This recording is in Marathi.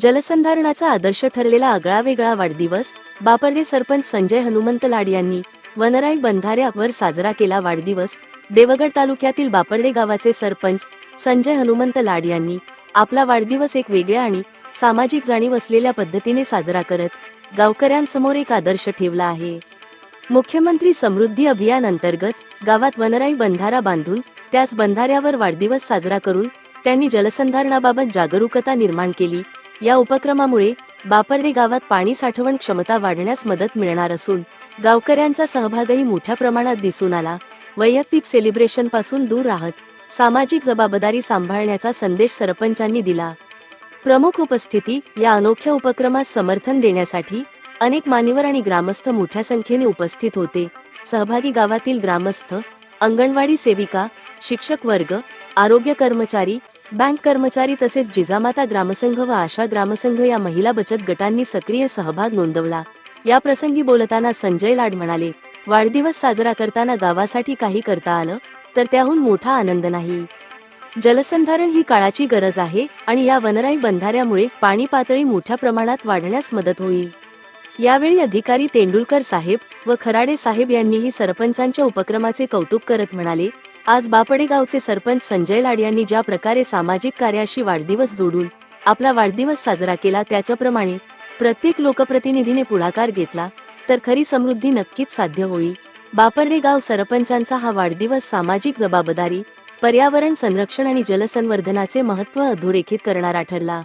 जलसंधारणाचा आदर्श ठरलेला आगळा वेगळा वाढदिवस बापर्डे सरपंच संजय हनुमंत लाड यांनी वनराई बंधाऱ्यावर साजरा केला वाढदिवस देवगड तालुक्यातील बापर्डे गावाचे सरपंच संजय हनुमंत लाड यांनी आपला वाढदिवस एक वेगळ्या आणि सामाजिक जाणीव असलेल्या पद्धतीने साजरा करत गावकऱ्यांसमोर एक आदर्श ठेवला आहे. मुख्यमंत्री समृद्धी अभियान अंतर्गत गावात वनराई बंधारा बांधून त्याच बंधाऱ्यावर वाढदिवस साजरा करून त्यांनी जलसंधारणाबाबत जागरूकता निर्माण केली या उपक्रमामुळे बापर्डे गावात पाणी साठवण क्षमता वाढण्यास मदत मिळणार असून गावकऱ्यांचा सहभागही मोठ्या प्रमाणात दिसून आला. वैयक्तिक सेलिब्रेशनपासून दूर राहत सामाजिक जबाबदारी सांभाळण्याचा संदेश सरपंचांनी दिला. प्रमुख उपस्थिती या अनोख्या उपक्रमास समर्थन देण्यासाठी अनेक मान्यवर आणि ग्रामस्थ मोठ्या संख्येने उपस्थित होते. सहभागी गावातील ग्रामस्थ अंगणवाडी सेविका शिक्षक वर्ग आरोग्य कर्मचारी बँक कर्मचारी तसेच जिजामाता ग्रामसंघ व आशा ग्रामसंघ या महिला बचत गटांनी सक्रिय सहभाग नोंदवला. या प्रसंगी बोलताना संजय लाड म्हणाले वाढदिवस साजरा करताना गावासाठी काही करता आलं तर त्याहून मोठा आनंद नाही. जलसंधारण ही काळाची गरज आहे आणि या वनराई बंधाऱ्यामुळे पाणी पातळी मोठ्या प्रमाणात वाढण्यास मदत होईल. यावेळी अधिकारी तेंडुलकर साहेब व खराडे साहेब यांनीही सरपंचांच्या उपक्रमाचे कौतुक करत म्हणाले आज बापडे गावचे सरपंच संजय लाड यांनी ज्या प्रकारे सामाजिक कार्याशी वाढदिवस जोडून आपला वाढदिवस साजरा केला त्याच्याप्रमाणे प्रत्येक लोकप्रतिनिधीने पुढाकार घेतला तर खरी समृद्धी नक्कीच साध्य होईल. बापर्डे गाव सरपंचांचा हा वाढदिवस सामाजिक जबाबदारी पर्यावरण संरक्षण आणि जलसंवर्धनाचे महत्त्व अधोरेखित करणारा ठरला.